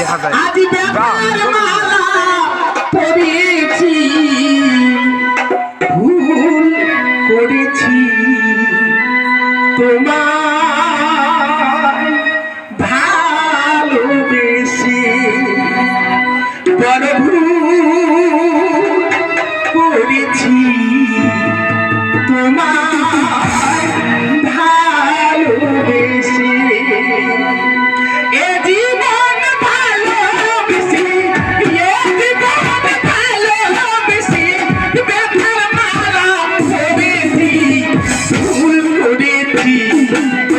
দেখা যায় Peace.